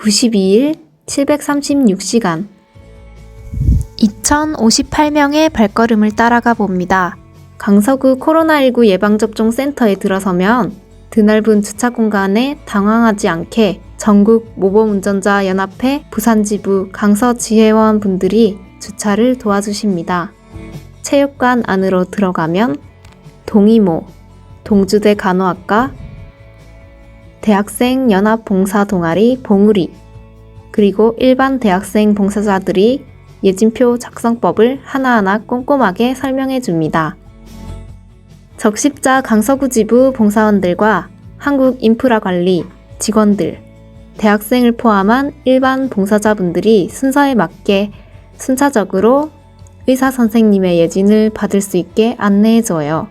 92일 736시간 2058명의 발걸음을 따라가 봅니다. 강서구 코로나19 예방접종 센터에 들어서면 드넓은 주차 공간에 당황하지 않게 전국 모범운전자 연합회 부산지부 강서지회원 분들이 주차를 도와주십니다. 체육관 안으로 들어가면 동이모, 동주대 간호학과, 대학생 연합 봉사 동아리 봉우리, 그리고 일반 대학생 봉사자들이 예진표 작성법을 하나하나 꼼꼼하게 설명해 줍니다. 적십자 강서구 지부 봉사원들과 한국인프라관리 직원들, 대학생을 포함한 일반 봉사자분들이 순서에 맞게 순차적으로 의사 선생님의 예진을 받을 수 있게 안내해 줘요.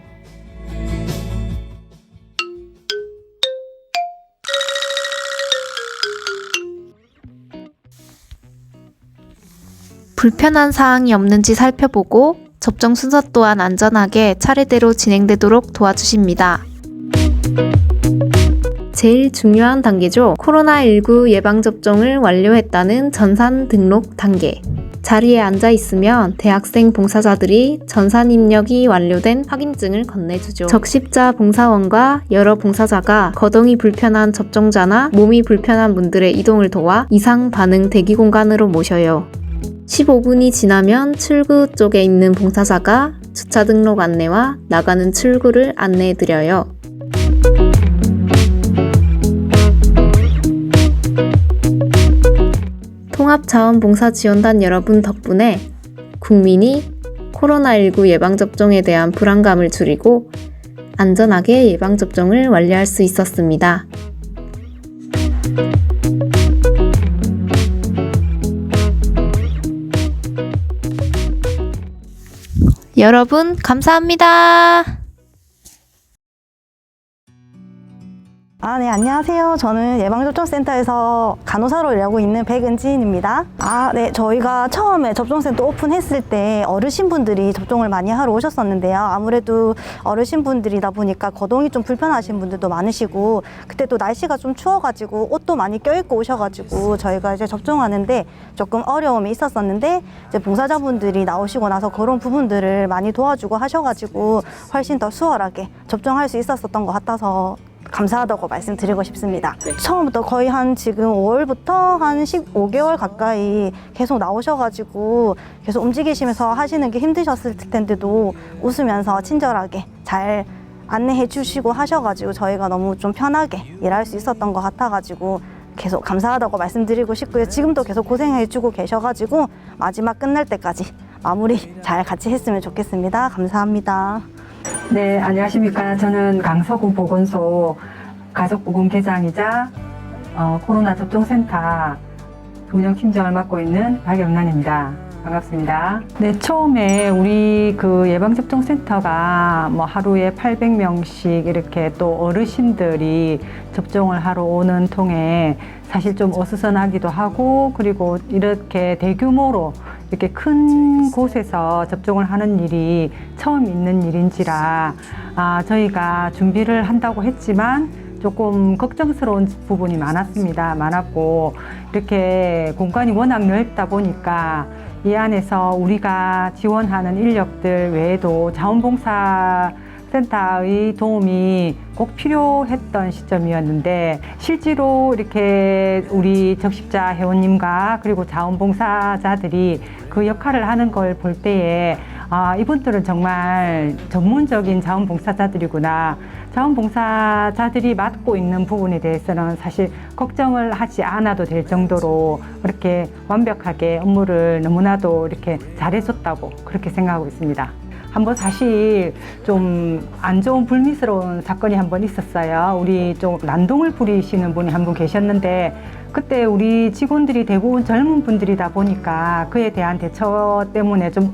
불편한 사항이 없는지 살펴보고 접종 순서 또한 안전하게 차례대로 진행되도록 도와주십니다. 제일 중요한 단계죠. 코로나19 예방접종을 완료했다는 전산 등록 단계. 자리에 앉아 있으면 대학생 봉사자들이 전산 입력이 완료된 확인증을 건네주죠. 적십자 봉사원과 여러 봉사자가 거동이 불편한 접종자나 몸이 불편한 분들의 이동을 도와 이상 반응 대기 공간으로 모셔요. 15분이 지나면 출구 쪽에 있는 봉사자가 주차 등록 안내와 나가는 출구를 안내해 드려요. 통합자원봉사지원단 여러분 덕분에 국민이 코로나19 예방접종에 대한 불안감을 줄이고 안전하게 예방접종을 완료할 수 있었습니다. 여러분, 감사합니다. 아, 네, 안녕하세요. 저는 예방접종센터에서 간호사로 일하고 있는 백은지인입니다. 아, 네, 저희가 처음에 접종센터 오픈했을 때 어르신분들이 접종을 많이 하러 오셨었는데요. 아무래도 어르신분들이다 보니까 거동이 좀 불편하신 분들도 많으시고, 그때 또 날씨가 좀 추워가지고 옷도 많이 껴입고 오셔가지고 저희가 이제 접종하는데 조금 어려움이 있었었는데, 이제 봉사자분들이 나오시고 나서 그런 부분들을 많이 도와주고 하셔가지고 훨씬 더 수월하게 접종할 수 있었었던 것 같아서 감사하다고 말씀드리고 싶습니다. 처음부터 거의 한 지금 5월부터 한 15개월 가까이 계속 나오셔가지고 계속 움직이시면서 하시는 게 힘드셨을 텐데도 웃으면서 친절하게 잘 안내해 주시고 하셔가지고 저희가 너무 좀 편하게 일할 수 있었던 것 같아가지고 계속 감사하다고 말씀드리고 싶고요. 지금도 계속 고생해 주고 계셔가지고 마지막 끝날 때까지 마무리 잘 같이 했으면 좋겠습니다. 감사합니다. 네, 안녕하십니까. 저는 강서구 보건소 가족보건계장이자 어, 코로나 접종센터 운영팀장을 맡고 있는 박영란입니다. 반갑습니다. 네, 처음에 우리 그 예방접종센터가 뭐 하루에 800명씩 이렇게 또 어르신들이 접종을 하러 오는 통에 사실 좀 어수선하기도 하고 그리고 이렇게 대규모로 이렇게 큰 곳에서 접종을 하는 일이 처음 있는 일인지라 아, 저희가 준비를 한다고 했지만 조금 걱정스러운 부분이 많았습니다. 많았고 이렇게 공간이 워낙 넓다 보니까 이 안에서 우리가 지원하는 인력들 외에도 자원봉사 센터의 도움이 꼭 필요했던 시점이었는데 실제로 이렇게 우리 적십자 회원님과 그리고 자원봉사자들이 그 역할을 하는 걸 볼 때에 아, 이분들은 정말 전문적인 자원봉사자들이구나. 자원봉사자들이 맡고 있는 부분에 대해서는 사실 걱정을 하지 않아도 될 정도로 그렇게 완벽하게 업무를 너무나도 이렇게 잘해줬다고 그렇게 생각하고 있습니다. 한번 사실 좀 안 좋은 불미스러운 사건이 한 번 있었어요. 우리 좀 난동을 부리시는 분이 한 분 계셨는데 그때 우리 직원들이 대부분 젊은 분들이다 보니까 그에 대한 대처 때문에 좀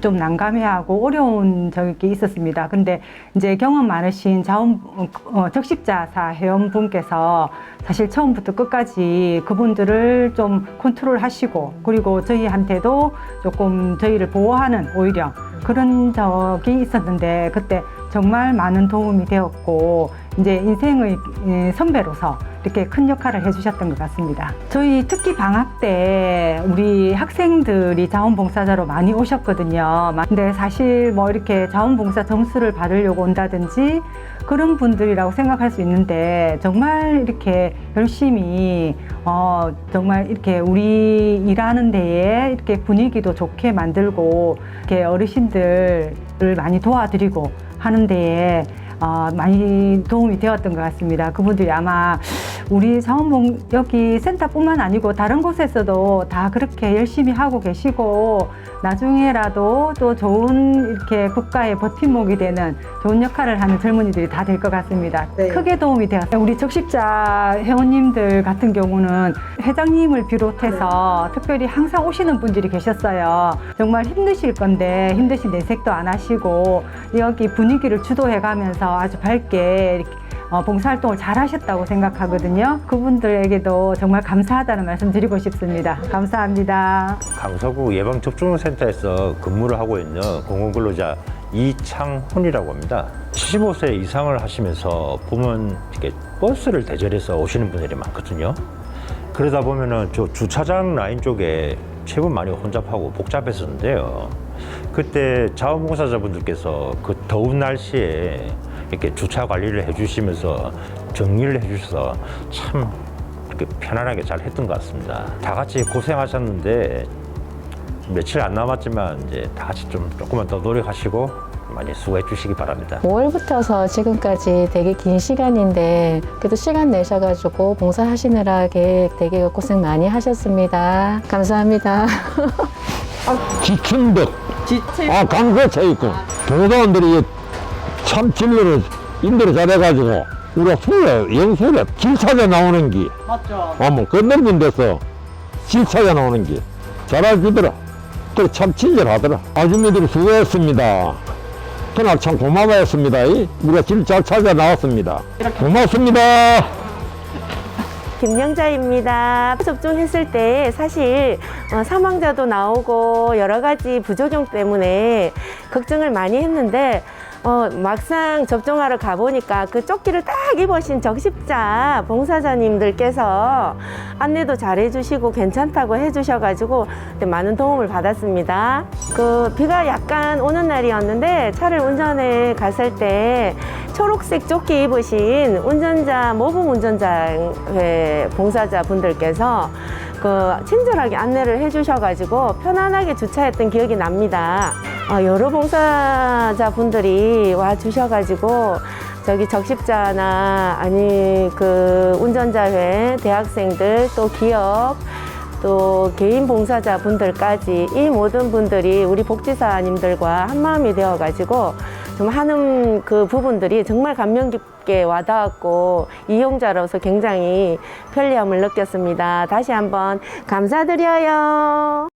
좀 난감해하고 어려운 적이 있었습니다. 근데 이제 경험 많으신 자원 어, 적십자사 회원분께서 사실 처음부터 끝까지 그분들을 좀 컨트롤하시고 그리고 저희한테도 조금 저희를 보호하는 오히려 그런 적이 있었는데 그때 정말 많은 도움이 되었고 이제 인생의 예, 선배로서 이렇게 큰 역할을 해주셨던 것 같습니다. 저희 특히 방학 때 우리 학생들이 자원봉사자로 많이 오셨거든요. 근데 사실 뭐 이렇게 자원봉사 점수를 받으려고 온다든지 그런 분들이라고 생각할 수 있는데 정말 이렇게 열심히 어 정말 이렇게 우리 일하는 데에 이렇게 분위기도 좋게 만들고 이렇게 어르신들을 많이 도와드리고 하는 데에 어, 많이 도움이 되었던 것 같습니다. 그분들이 아마 우리 자원봉 여기 센터뿐만 아니고 다른 곳에서도 다 그렇게 열심히 하고 계시고 나중에라도 또 좋은 이렇게 국가의 버팀목이 되는 좋은 역할을 하는 젊은이들이 다 될 것 같습니다. 네. 크게 도움이 되었어요. 우리 적십자 회원님들 같은 경우는 회장님을 비롯해서 특별히 항상 오시는 분들이 계셨어요. 정말 힘드실 건데 힘드신 내색도 안 하시고 여기 분위기를 주도해 가면서 아주 밝게 이렇게 어, 봉사활동을 잘 하셨다고 생각하거든요. 그분들에게도 정말 감사하다는 말씀 드리고 싶습니다. 감사합니다. 강서구 예방접종센터에서 근무를 하고 있는 공공근로자 이창훈이라고 합니다. 75세 이상을 하시면서 보면 이렇게 버스를 대절해서 오시는 분들이 많거든요. 그러다 보면은 저 주차장 라인 쪽에 최고 많이 혼잡하고 복잡했었는데요. 그때 자원봉사자분들께서 그 더운 날씨에 이렇게 주차 관리를 해주시면서 정리를 해주셔서 참 이렇게 편안하게 잘 했던 것 같습니다. 다 같이 고생하셨는데 며칠 안 남았지만 이제 다 같이 좀 조금만 더 노력하시고 많이 수고해 주시기 바랍니다. 5월부터서 지금까지 되게 긴 시간인데 그래도 시간 내셔가지고 봉사하시느라 되게 고생 많이 하셨습니다. 감사합니다. 지침덕. 아, 강서 체육관. 동사원들이 참 진로를 인도를 잘해가지고, 우리가 수에, 영수에 길 찾아 나오는 기. 맞죠. 아, 뭐, 건너문 데서 길 찾아 나오는 기. 잘해주더라. 그래, 참 친절하더라. 아주머니들이 수고했습니다. 그날 참 고마워했습니다. 이. 우리가 길 잘 찾아 나왔습니다. 고맙습니다. 김영자입니다. 접종했을 때 사실 어, 사망자도 나오고 여러 가지 부작용 때문에 걱정을 많이 했는데 어, 막상 접종하러 가보니까 그 조끼를 딱 입으신 적십자 봉사자님들께서 안내도 잘 해주시고 괜찮다고 해주셔가지고 그때 많은 도움을 받았습니다. 그 비가 약간 오는 날이었는데 차를 운전해 갔을 때 초록색 조끼 입으신 운전자 모범 운전자회 봉사자 분들께서 그 친절하게 안내를 해주셔가지고 편안하게 주차했던 기억이 납니다. 어, 여러 봉사자 분들이 와 주셔가지고 저기 적십자나 아니 그 운전자회 대학생들 또 기업 또 개인 봉사자 분들까지 이 모든 분들이 우리 복지사님들과 한 마음이 되어 가지고 좀 하는 그 부분들이 정말 감명 깊게 와닿았고 이용자로서 굉장히 편리함을 느꼈습니다. 다시 한번 감사드려요.